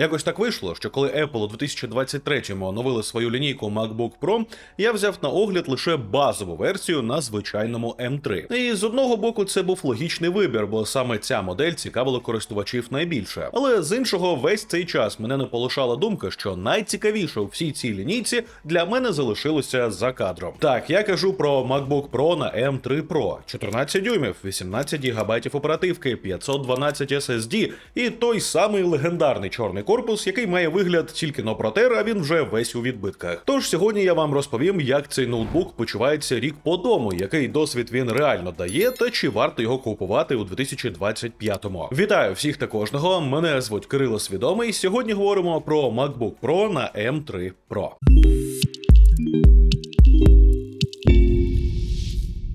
Якось так вийшло, що коли Apple у 2023-му оновили свою лінійку MacBook Pro, я взяв на огляд лише базову версію на звичайному M3. І з одного боку це був логічний вибір, бо саме ця модель цікавила користувачів найбільше. Але з іншого, весь цей час мене не полишала думка, що найцікавіше у всій цій лінійці для мене залишилося за кадром. Так, я кажу про MacBook Pro на M3 Pro, 14 дюймів, 18 ГБ оперативки, 512 SSD і той самий легендарний чорний корпус, який має вигляд тільки но протер, а він вже весь у відбитках. Тож сьогодні я вам розповім, як цей ноутбук почувається рік по тому, який досвід він реально дає, та чи варто його купувати у 2025-му. Вітаю всіх та кожного. Мене звуть Кирило Свідомий. Сьогодні говоримо про MacBook Pro на M3 Pro.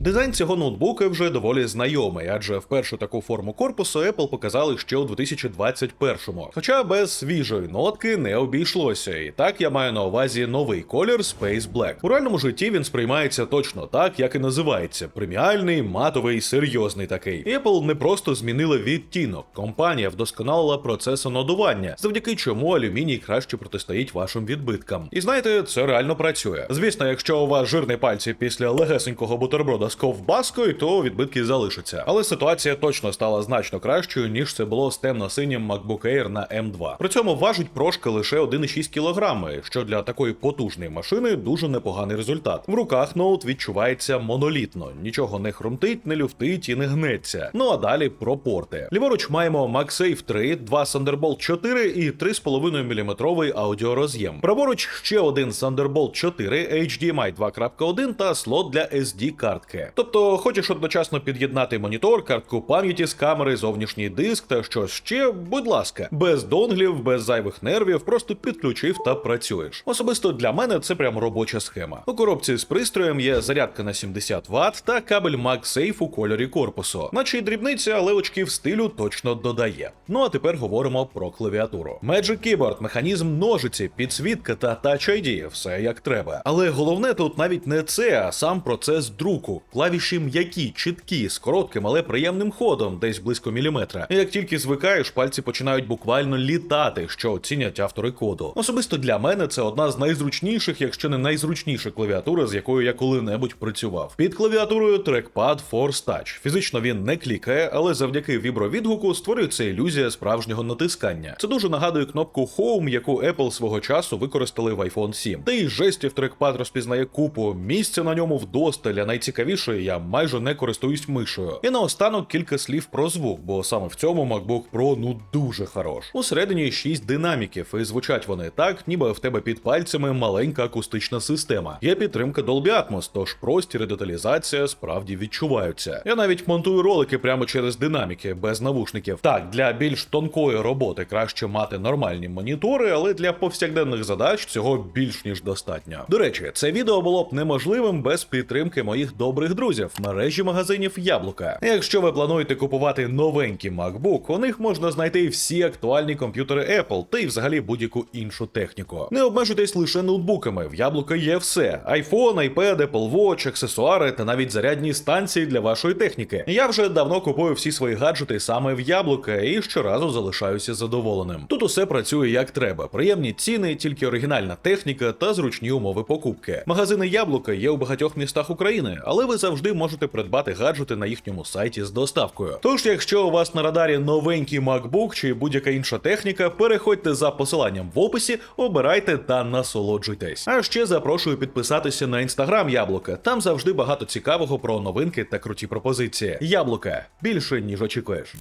Дизайн цього ноутбука вже доволі знайомий, адже вперше таку форму корпусу Apple показали ще у 2021-му. Хоча без свіжої нотки не обійшлося. І так я маю на увазі новий колір Space Black. У реальному житті він сприймається точно так, як і називається: преміальний, матовий, серйозний такий. Apple не просто змінила відтінок. Компанія вдосконалила процес онодування, завдяки чому алюміній краще протистоїть вашим відбиткам. І знаєте, це реально працює. Звісно, якщо у вас жирні пальці після легесенького бутерброда з ковбаскою, то відбитки залишаться. Але ситуація точно стала значно кращою, ніж це було з темно-синім MacBook Air на M2. При цьому важить прошки лише 1,6 кг, що для такої потужної машини дуже непоганий результат. В руках ноут відчувається монолітно, нічого не хрумтить, не люфтить і не гнеться. Ну а далі про порти. Ліворуч маємо MagSafe 3, два Thunderbolt 4 і 3,5 мм аудіороз'єм. Праворуч ще один Thunderbolt 4, HDMI 2.1 та слот для SD картки. Тобто, хочеш одночасно під'єднати монітор, картку пам'яті з камери, зовнішній диск та щось ще, будь ласка, без донглів, без зайвих нервів, просто підключив та працюєш. Особисто для мене це прям робоча схема. У коробці з пристроєм є зарядка на 70 Вт та кабель MagSafe у кольорі корпусу. Наче й дрібниця, але очків стилю точно додає. Ну а тепер говоримо про клавіатуру. Magic Keyboard, механізм ножиці, підсвітка та Touch ID, все як треба. Але головне тут навіть не це, а сам процес друку. Клавіші м'які, чіткі, з коротким, але приємним ходом, десь близько міліметра. І як тільки звикаєш, пальці починають буквально літати, що оцінять автори коду. Особисто для мене це одна з найзручніших, якщо не найзручніша клавіатура, з якою я коли-небудь працював. Під клавіатурою трекпад Force Touch. Фізично він не клікає, але завдяки вібровідгуку створюється ілюзія справжнього натискання. Це дуже нагадує кнопку Home, яку Apple свого часу використали в iPhone 7. Та й жестів трекпад розпізнає купу. Місця на ньому вдосталь, а найцікавіше, я майже не користуюсь мишею. І наостанок кілька слів про звук, бо саме в цьому MacBook Pro ну дуже хорош. Усередині 6 динаміків, і звучать вони так, ніби в тебе під пальцями маленька акустична система. Є підтримка Dolby Atmos, тож простір і деталізація справді відчуваються. Я навіть монтую ролики прямо через динаміки без навушників. Так, для більш тонкої роботи краще мати нормальні монітори, але для повсякденних задач цього більш ніж достатньо. До речі, це відео було б неможливим без підтримки моїх добрих друзів мережі магазинів Яблука. Якщо ви плануєте купувати новенький MacBook, у них можна знайти всі актуальні комп'ютери Apple та й взагалі будь-яку іншу техніку. Не обмежуйтесь лише ноутбуками. В яблука є все: iPhone, iPad, Apple Watch, аксесуари та навіть зарядні станції для вашої техніки. Я вже давно купую всі свої гаджети саме в яблука і щоразу залишаюся задоволеним. Тут усе працює як треба. Приємні ціни, тільки оригінальна техніка та зручні умови покупки. Магазини яблука є у багатьох містах України, але ви завжди можете придбати гаджети на їхньому сайті з доставкою. Тож, якщо у вас на радарі новенький MacBook чи будь-яка інша техніка, переходьте за посиланням в описі, обирайте та насолоджуйтесь. А ще запрошую підписатися на інстаграм Яблука. Там завжди багато цікавого про новинки та круті пропозиції. Яблука більше ніж очікуєш.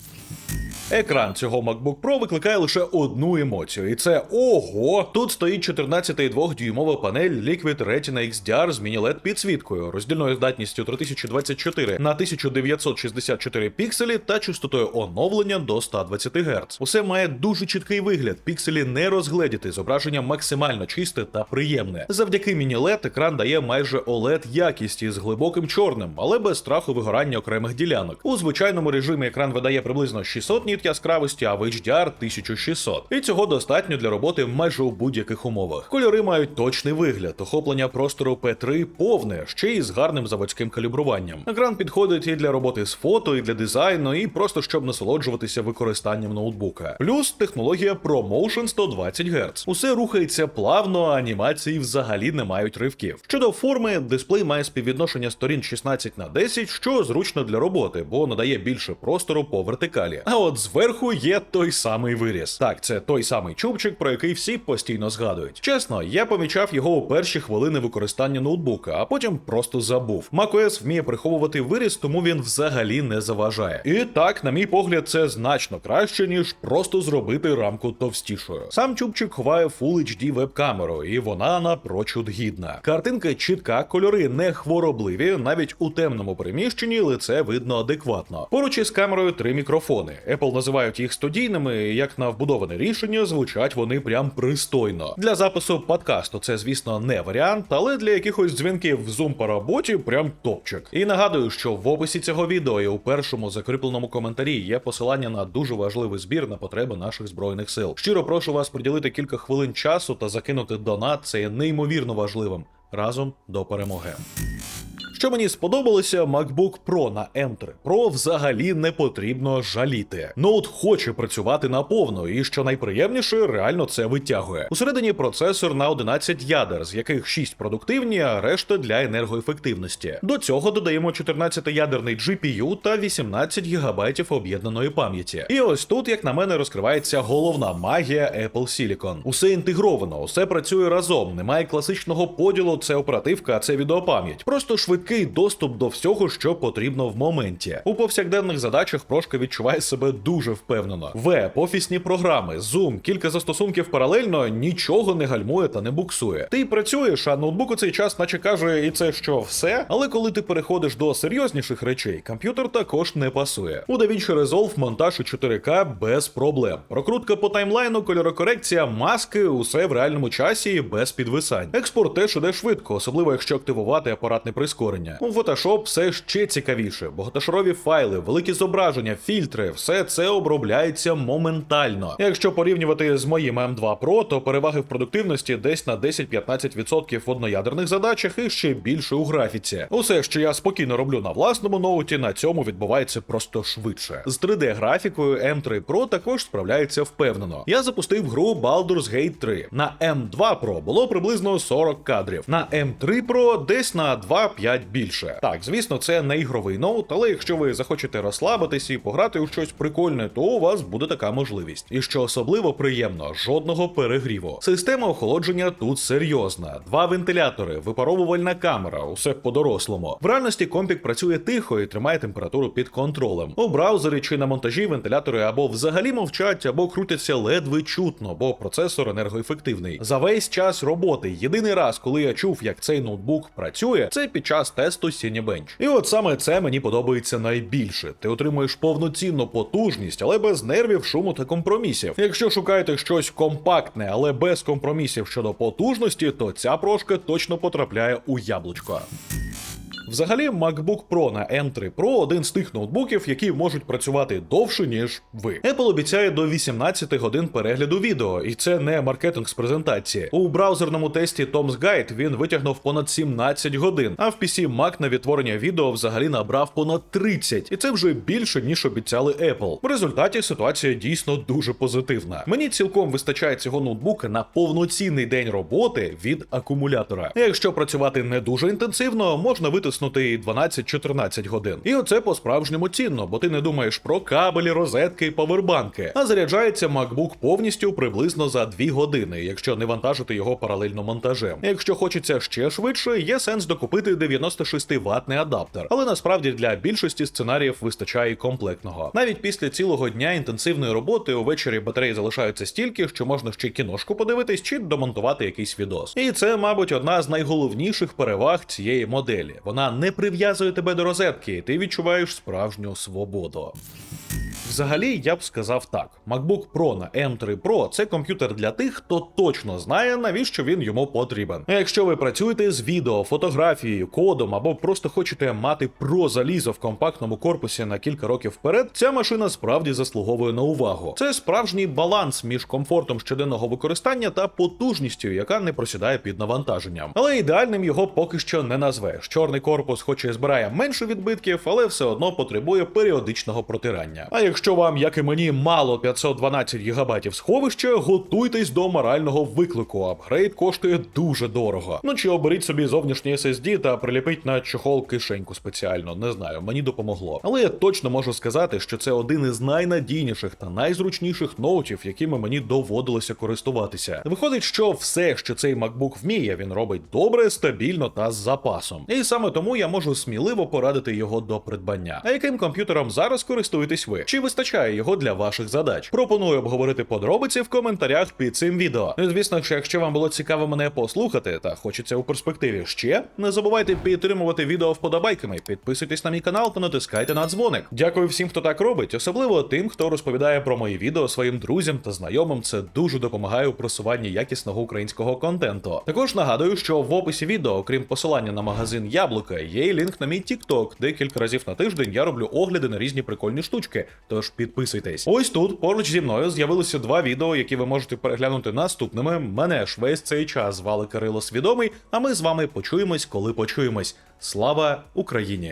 Екран цього MacBook Pro викликає лише одну емоцію, і це ого! Тут стоїть 14,2 дюймова панель Liquid Retina XDR з міні-LED підсвіткою, роздільною здатністю 3024 на 1964 пікселі та частотою оновлення до 120 Гц. Усе має дуже чіткий вигляд. Пікселі не розгледіти, зображення максимально чисте та приємне. Завдяки міні-LED екран дає майже OLED якість із глибоким чорним, але без страху вигорання окремих ділянок. У звичайному режимі екран видає приблизно 16 2600 ніт яскравості, а в HDR 1600. І цього достатньо для роботи майже у будь-яких умовах. Кольори мають точний вигляд, охоплення простору P3 повне, ще й з гарним заводським калібруванням. Екран підходить і для роботи з фото, і для дизайну, і просто щоб насолоджуватися використанням ноутбука. Плюс технологія ProMotion 120 Гц. Усе рухається плавно, а анімації взагалі не мають ривків. Щодо форми, дисплей має співвідношення сторін 16 на 10, що зручно для роботи, бо надає більше простору по вертикалі. А от зверху є той самий виріз. Так, це той самий чубчик, про який всі постійно згадують. Чесно, я помічав його у перші хвилини використання ноутбука, а потім просто забув. macOS вміє приховувати виріз, тому він взагалі не заважає. І так, на мій погляд, це значно краще, ніж просто зробити рамку товстішою. Сам чубчик ховає Full HD веб-камеру, і вона напрочуд гідна. Картинка чітка, кольори не хворобливі, навіть у темному приміщенні лице видно адекватно. Поруч із камерою три мікрофони. Apple називають їх студійними, як на вбудоване рішення, звучать вони прям пристойно. Для запису подкасту це, звісно, не варіант, але для якихось дзвінків в Zoom по роботі прям топчик. І нагадую, що в описі цього відео і у першому закріпленому коментарі є посилання на дуже важливий збір на потреби наших збройних сил. Щиро прошу вас приділити кілька хвилин часу та закинути донат. Це є неймовірно важливим. Разом до перемоги. Що мені сподобалося, MacBook Pro на M3 Pro взагалі не потрібно жаліти. Ноут хоче працювати наповно, і що найприємніше, реально це витягує. Усередині процесор на 11 ядер, з яких 6 продуктивні, а решта для енергоефективності. До цього додаємо 14-ядерний GPU та 18 ГБ об'єднаної пам'яті. І ось тут, як на мене, розкривається головна магія Apple Silicon. Усе інтегровано, усе працює разом. Немає класичного поділу, це оперативка, а це відеопам'ять. Просто швидкий доступ до всього, що потрібно в моменті. У повсякденних задачах прошка відчуває себе дуже впевнено. Веб, офісні програми, Zoom, кілька застосунків паралельно нічого не гальмує та не буксує. Ти працюєш, а ноутбук у цей час, наче каже, і це що все. Але коли ти переходиш до серйозніших речей, комп'ютер також не пасує. У DaVinci Resolve монтаж у 4К без проблем. Прокрутка по таймлайну, кольорокорекція, маски, усе в реальному часі без підвисань. Експорт теж іде швидко, особливо якщо активувати апаратне прискорення. У Photoshop все ще цікавіше. Багатошарові файли, великі зображення, фільтри, все це обробляється моментально. Якщо порівнювати з моїм M2 Pro, то переваги в продуктивності десь на 10-15% в одноядерних задачах і ще більше у графіці. Усе, що я спокійно роблю на власному ноуті, на цьому відбувається просто швидше. З 3D графікою M3 Pro також справляється впевнено. Я запустив гру Baldur's Gate 3. На M2 Pro було приблизно 40 кадрів, на M3 Pro десь на 2-5 більше. Так, звісно, це не ігровий ноут, але якщо ви захочете розслабитись і пограти у щось прикольне, то у вас буде така можливість. І що особливо приємно, жодного перегріву. Система охолодження тут серйозна. Два вентилятори, випаровувальна камера, усе по-дорослому. В реальності компік працює тихо і тримає температуру під контролем. У браузері чи на монтажі вентилятори або взагалі мовчать, або крутяться ледве чутно, бо процесор енергоефективний. За весь час роботи, єдиний раз, коли я чув, як цей ноутбук працює, це під час тесту Cinebench. І от саме це мені подобається найбільше. Ти отримуєш повноцінну потужність, але без нервів, шуму та компромісів. Якщо шукаєте щось компактне, але без компромісів щодо потужності, то ця прошка точно потрапляє у яблучко. Взагалі, MacBook Pro на M3 Pro один з тих ноутбуків, які можуть працювати довше, ніж ви. Apple обіцяє до 18 годин перегляду відео, і це не маркетинг з презентації. У браузерному тесті Tom's Guide він витягнув понад 17 годин, а в PC Mac на відтворення відео взагалі набрав понад 30. І це вже більше, ніж обіцяли Apple. В результаті ситуація дійсно дуже позитивна. Мені цілком вистачає цього ноутбука на повноцінний день роботи від акумулятора. Якщо працювати не дуже інтенсивно, можна витиснути і 12-14 годин. І оце по-справжньому цінно, бо ти не думаєш про кабелі, розетки і павербанки. А заряджається MacBook повністю приблизно за 2 години, якщо не вантажити його паралельно монтажем. Якщо хочеться ще швидше, є сенс докупити 96 ватний адаптер, але насправді для більшості сценаріїв вистачає комплектного. Навіть після цілого дня інтенсивної роботи увечері батареї залишаються стільки, що можна ще кіношку подивитись чи домонтувати якийсь відос. І це, мабуть, одна з найголовніших переваг цієї моделі. Вона не прив'язує тебе до розетки, ти відчуваєш справжню свободу. Взагалі я б сказав так: MacBook Pro на M3 Pro це комп'ютер для тих, хто точно знає, навіщо він йому потрібен. Якщо ви працюєте з відео, фотографією, кодом або просто хочете мати про залізо в компактному корпусі на кілька років вперед, ця машина справді заслуговує на увагу. Це справжній баланс між комфортом щоденного використання та потужністю, яка не просідає під навантаженням. Але ідеальним його поки що не назвеш. Чорний корпус, хоч і збирає менше відбитків, але все одно потребує періодичного протирання. А якщо вам, як і мені, мало 512 ГБ сховища, готуйтесь до морального виклику. Апгрейд коштує дуже дорого. Ну чи оберіть собі зовнішній SSD та приліпіть на чохол кишеньку спеціально. Не знаю, мені допомогло. Але я точно можу сказати, що це один із найнадійніших та найзручніших ноутів, якими мені доводилося користуватися. Виходить, що все, що цей MacBook вміє, він робить добре, стабільно та з запасом. І саме тому я можу сміливо порадити його до придбання. А яким комп'ютером зараз користуєтесь ви? Чи вистачає його для ваших задач? Пропоную обговорити подробиці в коментарях під цим відео. Ну, і, звісно ж, якщо вам було цікаво мене послухати та хочеться у перспективі ще, не забувайте підтримувати відео вподобайками, підписуйтесь на мій канал та натискайте на дзвоник. Дякую всім, хто так робить, особливо тим, хто розповідає про мої відео своїм друзям та знайомим. Це дуже допомагає у просуванні якісного українського контенту. Також нагадую, що в описі відео, окрім посилання на магазин Яблука, є й лінк на мій TikTok, де кілька разів на тиждень я роблю огляди на різні прикольні штучки. Тож підписуйтесь. Ось тут поруч зі мною з'явилися два відео, які ви можете переглянути наступними. Мене ж весь цей час звали Кирило Свідомий. А ми з вами почуємось, коли почуємось. Слава Україні!